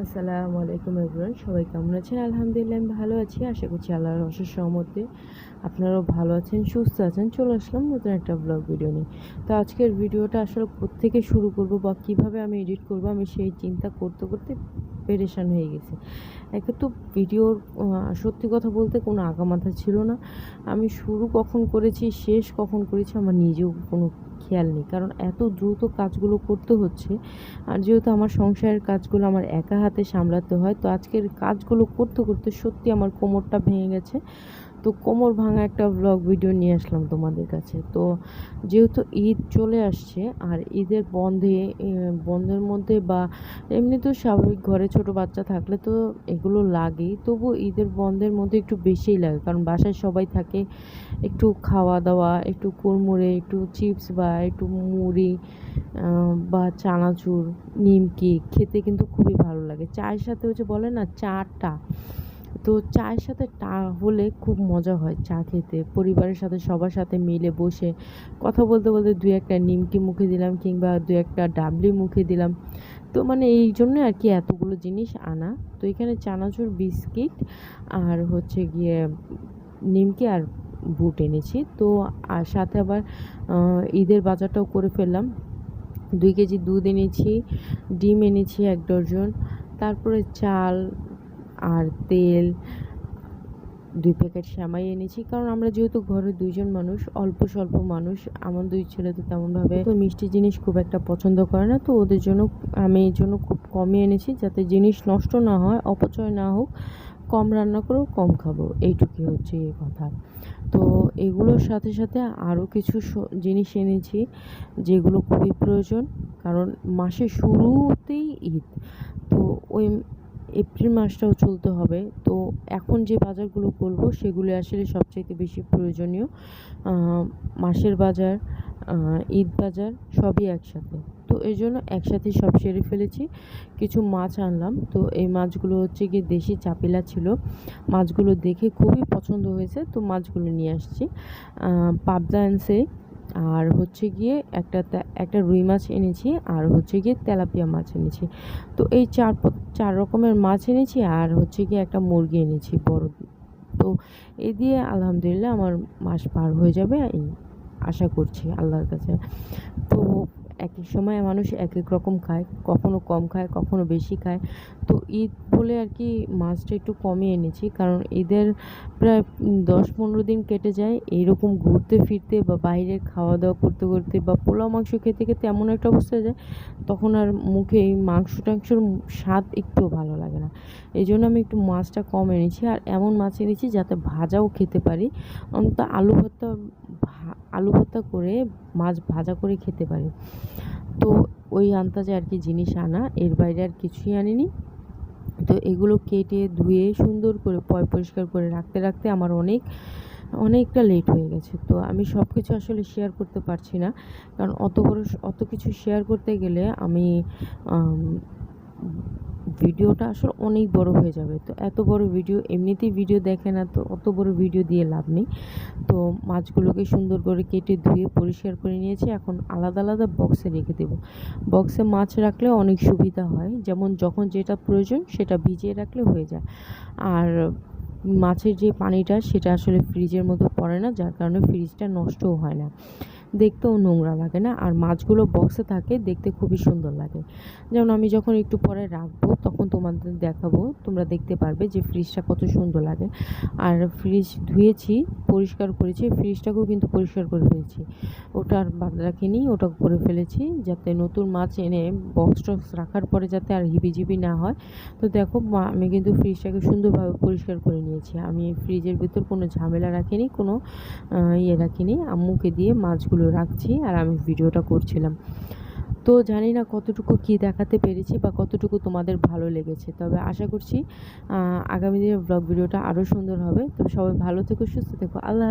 আসসালামু আলাইকুম এভরিওয়ান সবাই কেমন আছেন? আলহামদুলিল্লাহ, আমি ভালো আছি, আশা করছি আল্লাহর অশেষ সহমতে আপনারাও ভালো আছেন, সুস্থ আছেন। চলে আসলাম নতুন একটা ব্লগ ভিডিও নিয়ে। তো আজকের ভিডিওটা আসলে থেকে শুরু করব বা কীভাবে আমি এডিট করব, আমি সেই চিন্তা করতে করতে পেরেশান হয়ে গেছে। একে তো ভিডিওর সত্যি কথা বলতে কোনো আগামাথা ছিল না। আমি শুরু কখন করেছি, শেষ কখন করেছি, আমার নিজেও কোনো খেয়াল নেই। কারণ এত দ্রুত কাজগুলো করতে হচ্ছে। আর যেহেতু আমার সংসারের কাজগুলো আমার একা হাতে সামলাতে হয়, তো আজকের কাজগুলো করতে করতে সত্যি আমার কোমরটা ভেঙে গেছে। তো কোমর ভাঙা একটা ব্লগ ভিডিও নিয়ে আসলাম তোমাদের কাছে। তো যেহেতু ঈদ চলে আসছে, আর ঈদের বন্ধে বন্ধের মধ্যে বা এমনি তো স্বাভাবিক ঘরে ছোট বাচ্চা থাকলে তো এগুলো লাগেই। তবু ঈদের বন্ধের মধ্যে একটু বেশিই লাগে। কারণ বাসায় সবাই থাকে, একটু খাওয়া দাওয়া, একটু কুড়মুড়ে, একটু চিপস বা একটু মুড়ি বা চানাচুর নিমকি খেতে কিন্তু খুবই ভালো লাগে। চায়ের সাথে হচ্ছে বলে না, চাটা। তো চায়ের সাথে টা হলে খুব মজা হয় চা খেতে। পরিবারের সাথে, সবার সাথে মিলে বসে কথা বলতে বলতে দু একটা নিমকি মুখে দিলাম কিংবা দু একটা ডাবলি মুখে দিলাম। তো মানে এই জন্য আর কি এতগুলো জিনিস আনা। তো এখানে চানাচুর, বিস্কিট আর হচ্ছে গিয়ে নিমকি আর বুট এনেছি। তো আর সাথে আবার ঈদের বাজারটাও করে ফেললাম। দুই কেজি দুধ এনেছি, ডিম এনেছি এক ডজন, তারপরে চাল আর তেল, দুই প্যাকেট শ্যামাই এনেছি। কারণ আমরা যেহেতু ঘরে দুইজন মানুষ, অল্প স্বল্প মানুষ, আমার দুই ছেলে তো তেমনভাবে তো মিষ্টি জিনিস খুব একটা পছন্দ করে না। তো ওদের জন্য, আমি এই জন্য খুব কমই এনেছি যাতে জিনিস নষ্ট না হয়, অপচয় না হোক। কম রান্না করেও কম খাব, এইটুকুই হচ্ছে এই কথা। তো এগুলোর সাথে সাথে আরও কিছু জিনিস এনেছি যেগুলো খুবই প্রয়োজন, কারণ মাসে শুরুতেই ঈদ। তো ওই এপ্রিল মাসটাও চলতে হবে। তো এখন যে বাজারগুলো করব, সেগুলো আসলে সবচাইতে বেশি প্রয়োজনীয়। মাসের বাজার ঈদ, বাজার সবই একসাথে। তো এই জন্য একসাথে সব সেরে ফেলেছি। কিছু মাছ আনলাম। তো এই মাছগুলো হচ্ছে গিয়ে দেশি চাপিলা ছিল। মাছগুলো দেখে খুবই পছন্দ হয়েছে। তো মাছগুলো নিয়ে আসছি। পাবদা আর হচ্ছে গিয়ে একটা একটা রুই মাছ এনেছি। আর হচ্ছে গিয়ে তেলাপিয়া মাছ এনেছি। তো এই চার চার রকমের মাছ এনেছি। আর হচ্ছে গিয়ে একটা মুরগি এনেছি বড়। তো এ দিয়ে আলহামদুলিল্লাহ আমার মাস পার হয়ে যাবে। আশা করছি আল্লাহর কাছে। তো এক এক সময় মানুষ এক এক রকম খায়, কখনো কম খায়, কখনো বেশি খায়। তো ঈদ বলে আর কি মাছটা একটু কমই এনেছি, কারণ ঈদের প্রায় দশ পনেরো দিন কেটে যায় এইরকম ঘুরতে ফিরতে বা বাইরে খাওয়া দাওয়া করতে করতে বা পোলাও, মাংস খেতে খেতে এমন একটা অবস্থা যায়, তখন আর মুখে এই মাংস টাংসর স্বাদ একটুও ভালো লাগে না। এই জন্য আমি একটু মাছটা কম এনেছি, আর এমন মাছ এনেছি যাতে ভাজাও খেতে পারি। অন্তত আলু ভর্তা আলু ভর্তা করে মাছ ভাজা করে খেতে পারি। তো ওই আন্তাজে আর কি জিনিস আনা, এর বাইরে আর কিছুই আনিনি। তো এগুলো কেটে ধুয়ে সুন্দর করে পয়, পরিষ্কার করে রাখতে রাখতে আমার অনেক, অনেকটা লেট হয়ে গেছে। তো আমি সব কিছু আসলে শেয়ার করতে পারছি না। কারণ অত বড় অত কিছু শেয়ার করতে গেলে আমি ভিডিওটা আসলে অনেক বড় হয়ে যাবে। তো এত বড় ভিডিও, এমনিতেই ভিডিও দেখে না, তো অত বড় ভিডিও দিয়ে লাভ নেই। তো মাছগুলোকে সুন্দর করে কেটে ধুয়ে পরিষ্কার করে নিয়েছি। এখন আলাদা আলাদা বক্সে রেখে দেবো। বক্সে মাছ রাখলে অনেক সুবিধা হয়। যেমন যখন যেটা প্রয়োজন সেটা ভিজিয়ে রাখলে হয়ে যায়। আর মাছের যে পানিটা সেটা আসলে ফ্রিজের মধ্যে পড়ে না, যার কারণে ফ্রিজটা নষ্টও হয় না। দেখতেও নোংরা লাগে না। আর মাছগুলো বক্সে থাকে, দেখতে খুবই সুন্দর লাগে। যেমন আমি যখন একটু পরে রাখব, তখন তোমাদের দেখাবো। তোমরা দেখতে পারবে যে ফ্রিজটা কত সুন্দর লাগে। আর ফ্রিজ ধুয়েছি, পরিষ্কার করেছি ফ্রিজটাকেও কিন্তু পরিষ্কার করে ফেলেছি। ওটা আর বাদ রাখিনি, ওটা করে ফেলেছি যাতে নতুন মাছ এনে বক্স টক্স রাখার পরে যাতে আর হিবিজিবি না হয়। তো দেখো আমি কিন্তু ফ্রিজটাকে সুন্দরভাবে পরিষ্কার করে নিয়েছি। আমি ফ্রিজের ভিতর কোনো ঝামেলা রাখিনি, কোনো ইয়ে রাখিনি। আম্মুকে দিয়ে মাছগুলো মাছগুলো রাখছি আর আমি ভিডিওটা করছিলাম। তো জানি না কতটুকু কি দেখাতে পেরেছি বা কতটুকু তোমাদের ভালো লেগেছে। তবে আশা করছি আগামী দিনের ব্লগ ভিডিওটা আরও সুন্দর হবে। তবে সবাই ভালো থেকো, সুস্থ থেকো। আল্লাহ